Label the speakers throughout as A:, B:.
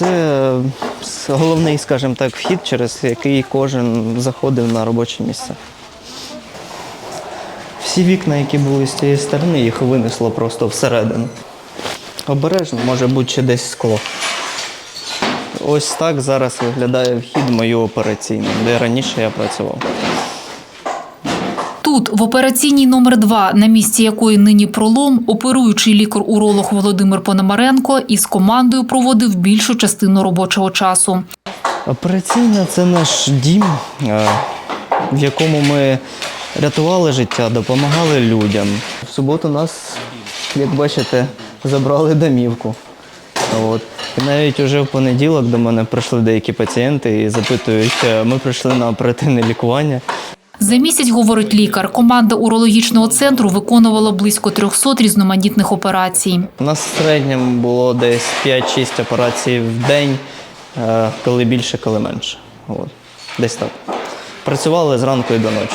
A: Це е, головний, скажімо так, вхід, через який кожен заходив на робоче місце. Всі вікна, які були з цієї сторони, їх винесло просто всередину. Обережно, може бути ще десь скло. Ось так зараз виглядає вхід мою операційну, де раніше я працював.
B: Тут, в операційній номер 2 на місці якої нині пролом, оперуючий лікар-уролог Володимир Пономаренко із командою проводив більшу частину робочого часу.
A: Операційна це наш дім, е, в якому ми рятували життя, допомагали людям. В суботу нас, як бачите, забрали домівку. От. І навіть уже в понеділок до мене прийшли деякі пацієнти і запитують, е, ми прийшли на оперативне лікування.
B: За місяць, говорить лікар, команда урологічного центру виконувала близько 300 різноманітних операцій.
A: У нас в середньому було десь 5-6 операцій в день, е, коли більше, коли менше. От. Десь так. Працювали зранку і до ночі.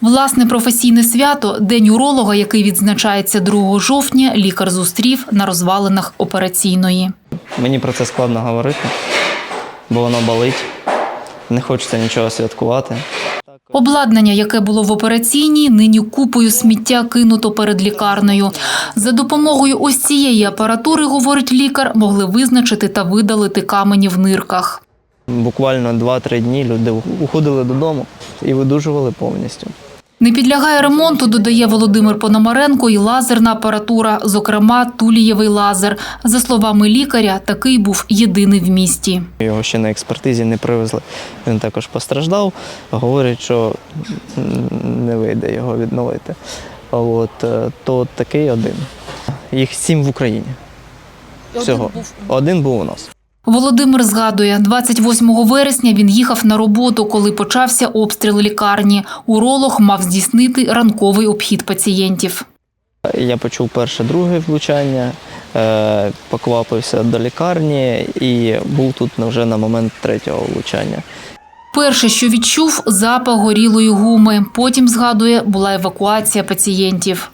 B: Власне професійне свято День уролога, який відзначається 2 жовтня, лікар зустрів на розвалинах операційної.
A: Мені про це складно говорити, бо воно болить. Не хочеться нічого святкувати.
B: Обладнання, яке було в операційній, нині купою сміття кинуто перед лікарнею. За допомогою ось цієї апаратури, говорить лікар, могли визначити та видалити камені в нирках.
A: Буквально 2-3 дні люди уходили додому і видужували повністю.
B: Не підлягає ремонту, додає Володимир Пономаренко, і лазерна апаратура, зокрема тулієвий лазер. За словами лікаря, такий був єдиний в місті.
A: Його ще на експертизі не привезли. Він також постраждав. Говорять, що не вийде його відновити. А От, е, то такий один. Їх сім в Україні. Всього. Один був у нас.
B: Володимир згадує, 28 вересня він їхав на роботу, коли почався обстріл лікарні. Уролог мав здійснити ранковий обхід пацієнтів.
A: Я почув перше, друге влучання, е, поквапився до лікарні і був тут вже на момент третього влучання.
B: Перше, що відчув, запах горілої гуми. Потім, згадує, була евакуація пацієнтів.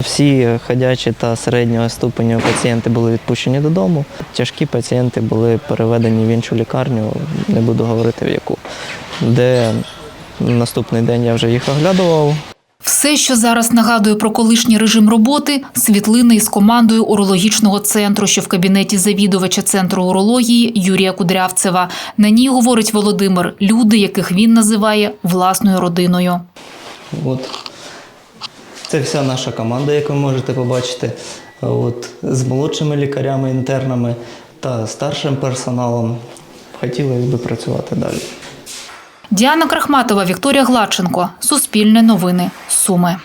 A: Всі ходячі та середнього ступеню пацієнти були відпущені додому. Тяжкі пацієнти були переведені в іншу лікарню, не буду говорити в яку, де наступний день я вже їх оглядував.
B: Все, що зараз нагадує про колишній режим роботи, світлини із командою урологічного центру, що в кабінеті завідувача центру урології Юрія Кудрявцева. На ній говорить Володимир, люди, яких він називає власною родиною.
A: От. Це вся наша команда, яку можете побачити. От, з молодшими лікарями, інтернами та старшим персоналом. Хотіли би працювати далі.
B: Діана Крахматова, Вікторія Гладченко. Суспільне новини. Суми.